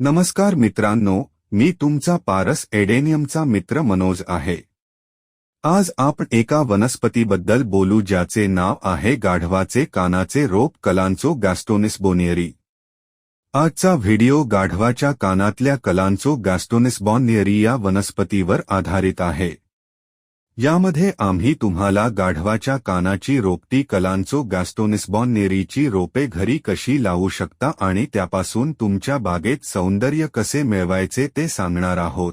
नमस्कार मित्रांनो मी तुमचा पारस एडेनियमचा मित्र मनोज आहे. आज आपण एका वनस्पतीबद्दल बोलू ज्याचे नाव आहे गाढवाचे कानाचे रोप कलांचो गॅस्टोनिस बोनियरी. आजचा व्हिडिओ गाढवाच्या कानातल्या कलांचो गॅस्टोनिस बॉनियरी या वनस्पतीवर आधारित आहे. यामध्ये आम्ही तुम्हाला गाढवाच्या कानाची रोपटी कलांचो गॅस्टोनिस नेरीची रोपे घरी कशी लावू शकता आणि त्यापासून तुमच्या बागेत सौंदर्य कसे मिळवायचे ते सांगणार आहोत.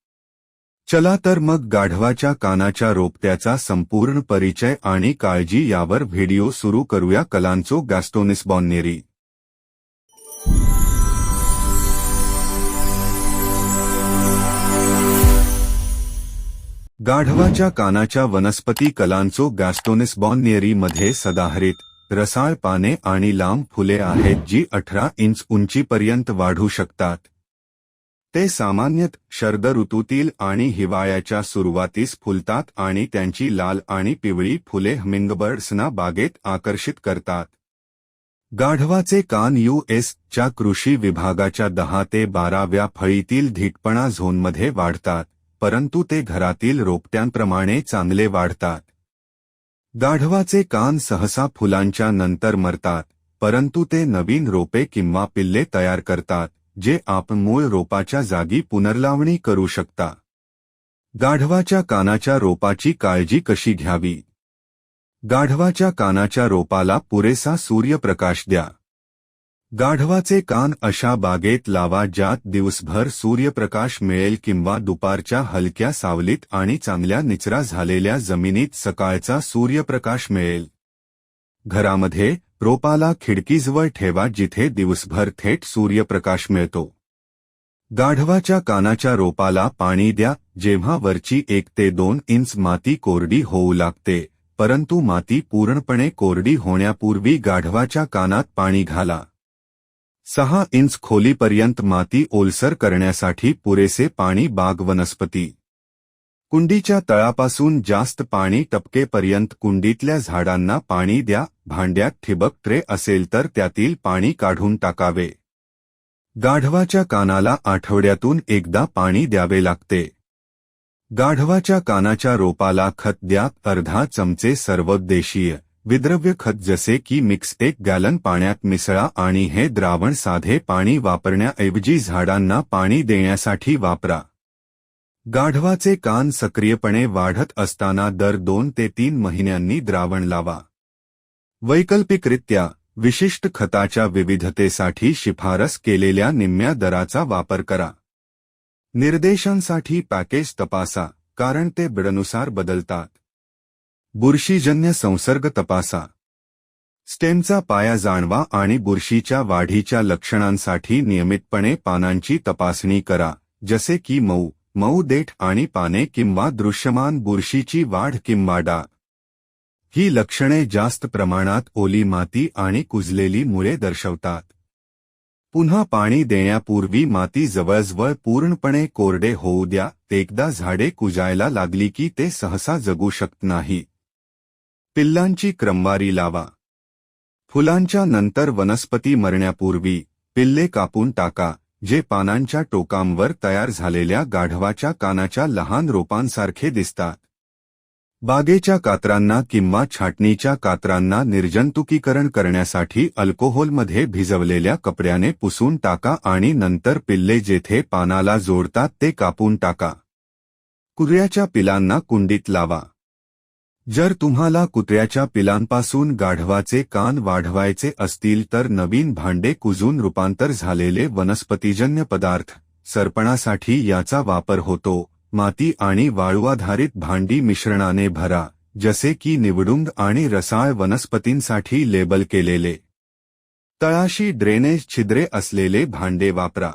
चला तर मग गाढवाच्या कानाच्या रोपट्याचा संपूर्ण परिचय आणि काळजी यावर व्हिडिओ सुरू करूया कलांचो गॅस्टोनिस बॉन्नेरी. गाढवाच्या कानाच्या वनस्पती कलांचो गॅस्टोनिस बॉन्नेरीमध्ये सदाहरित रसाळ पाने आणि लांब फुले आहेत जी अठरा इंच उंचीपर्यंत वाढू शकतात. ते सामान्यतः शरद ऋतूतील आणि हिवाळ्याच्या सुरुवातीस फुलतात आणि त्यांची लाल आणि पिवळी फुले हमिंगबर्ड्सना बागेत आकर्षित करतात. गाढवाचे कान यू एस च्या कृषी विभागाच्या दहा ते बाराव्या फळीतील धीटपणा झोनमध्ये वाढतात परंतु ते घरातील रोपट्यांप्रमाणे चांगले वाढतात. गाढवाचे कान सहसा फुलांच्या नंतर मरतात परंतु ते नवीन रोपे किंवा पिल्ले तयार करतात. जे आपण मूळ रोपाच्या जागी पुनर्लावणी करू शकता. गाढवाच्या कानाच्या रोपाची काळजी कशी घ्यावी? गाढवाच्या कानाच्या रोपाला पुरेसा सूर्यप्रकाश द्या. गाढवाचे कान अशा बागेत लावा ज्यात दिवसभर सूर्यप्रकाश मिळेल किंवा दुपारच्या हलक्या सावलीत आणि चांगल्या निचरा झालेल्या जमिनीत सकाळचा सूर्यप्रकाश मिळेल. घरामध्ये रोपाला खिडकीजवळ ठेवा जिथे दिवसभर थेट सूर्यप्रकाश मिळतो. गाढवाच्या कानाच्या रोपाला पाणी द्या जेव्हा वरची एक ते दोन इंच माती कोरडी होऊ लागते परंतु माती पूर्णपणे कोरडी होण्यापूर्वी गाढवाच्या कानात पाणी घाला. सहा इंच खोलीपर्यंत माती ओलसर करण्यासाठी पुरेसे पाणी बाग वनस्पती. कुंडीच्या तळापासून जास्त पाणी टपकेपर्यंत कुंडीतल्या झाडांना पाणी द्या भांड्यात ठिबक ट्रे असेल तर त्यातील पाणी काढून टाकावे. गाढवाच्या कानाला आठवड्यातून एकदा पाणी द्यावे लागते. गाढवाच्या कानाच्या रोपाला खत द्या अर्धा चमचे सर्वोद्देशीय. विद्रव्य खत जसे की मिक्स एक गॅलन पाण्यात मिसळा आणि हे द्रावण साधे पाणी वापरण्याऐवजी झाडांना पाणी देण्यासाठी वापरा. गाढवाचे कान सक्रियपणे वाढत असताना दर दोन ते तीन महिन्यांनी द्रावण लावा. वैकल्पिकरित्या विशिष्ट खताच्या विविधतेसाठी शिफारस केलेल्या निम्म्या दराचा वापर करा. निर्देशांसाठी पॅकेज तपासा कारण ते बिडनुसार बदलतात. बुरशीजन्य संसर्ग तपासा. स्टेमचा पाया जाणवा आणि बुरशीच्या वाढीच्या लक्षणांसाठी नियमितपणे पानांची तपासणी करा जसे की मऊ. मऊ देठ आणि पाने किंवा दृश्यमान बुरशीची वाढ किंवा डा. ही लक्षणे जास्त प्रमाणात ओली माती आणि कुजलेली मुळे दर्शवतात. पुन्हा पाणी देण्यापूर्वी माती जवळजवळ पूर्णपणे कोरडे होऊ द्या एकदा झाडे कुजायला लागली की ते सहसा जगू शकत नाही. पिल्लांची क्रमवारी लावा. फुलांच्या नंतर वनस्पती मरण्यापूर्वी पिल्ले कापून टाका. जे पानांच्या टोकांवर तयार झालेल्या गाढवाच्या कानाच्या लहान रोपांसारखे दिसतात. बागेच्या कात्रांना किंवा छाटणीच्या कात्रांना निर्जंतुकीकरण करण्यासाठी अल्कोहोलमध्ये भिजवलेल्या कपड्याने पुसून टाका आणि नंतर पिल्ले जेथे पानाला जोडतात ते कापून टाका. कुर्याच्या पिलांना कुंडीत लावा. जर तुम्हाला कुत्र्याच्या पिलांपासून गाढवाचे कान वाढवायचे असतील तर नवीन भांडे कुजून रूपांतर झालेले वनस्पतीजन्य पदार्थ सरपणासाठी याचा वापर होतो. माती आणि वाळूआधारित भांडी मिश्रणाने भरा जसे की निवडुंग आणि रसाळ वनस्पतींसाठी लेबल केलेले. तळाशी ड्रेनेज छिद्रे असलेले भांडे वापरा.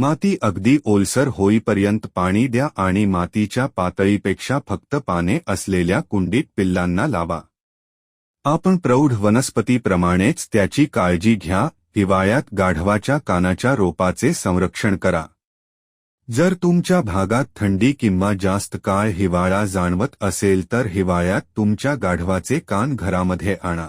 माती अगदी ओलसर होईपर्यंत पाणी द्या आणि मातीच्या पातळीपेक्षा फक्त पाने असलेल्या कुंडीत पिल्लांना लावा. आपण प्रौढ वनस्पतीप्रमाणेच त्याची काळजी घ्या हिवाळ्यात गाढवाच्या कानाच्या रोपाचे संरक्षण करा. जर तुमच्या भागात थंडी किंवा जास्त काळ हिवाळा जाणवत असेल तर हिवाळ्यात तुमच्या गाढवाचे कान घरामध्ये आणा.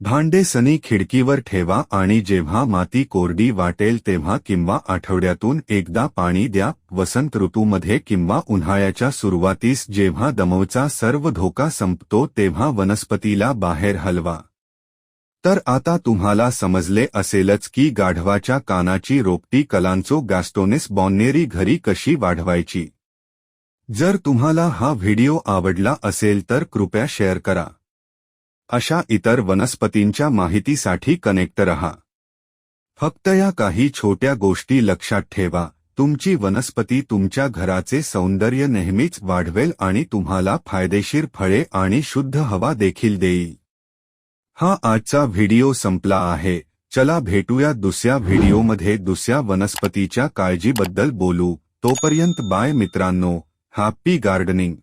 भांडे सनी खिडकीवर ठेवा आणि जेव्हा माती कोरडी वाटेल तेव्हा किंवा आठवड्यातून एकदा पाणी द्या. वसंत ऋतूमध्ये किंवा उन्हाळ्याच्या सुरुवातीस जेव्हा दमवचा सर्व धोका संपतो तेव्हा वनस्पतीला बाहेर हलवा. तर आता तुम्हाला समजले असेलच की गाढवाच्या कानाची रोपटी कलांचो गॅस्टोनेस बॉन्नेरी घरी कशी वाढवायची. जर तुम्हाला हा व्हिडिओ आवडला असेल तर कृपया शेअर करा. अशा इतर वनस्पतींच्या माहितीसाठी कनेक्ट रहा. फक्त या काही छोट्या गोष्टी लक्षात ठेवा तुमची वनस्पती तुमच्या घराचे सौंदर्य नेहमीच वाढवेल आणि तुम्हाला फायदेशीर फळे आणि शुद्ध हवा देखील देईल. हा आजचा व्हिडिओ संपला आहे चला भेटूया दुसऱ्या व्हिडिओमध्ये दुसऱ्या वनस्पतीच्या काळजीबद्दल बोलू तोपर्यंत बाय मित्रांनो हॅप्पी गार्डनिंग.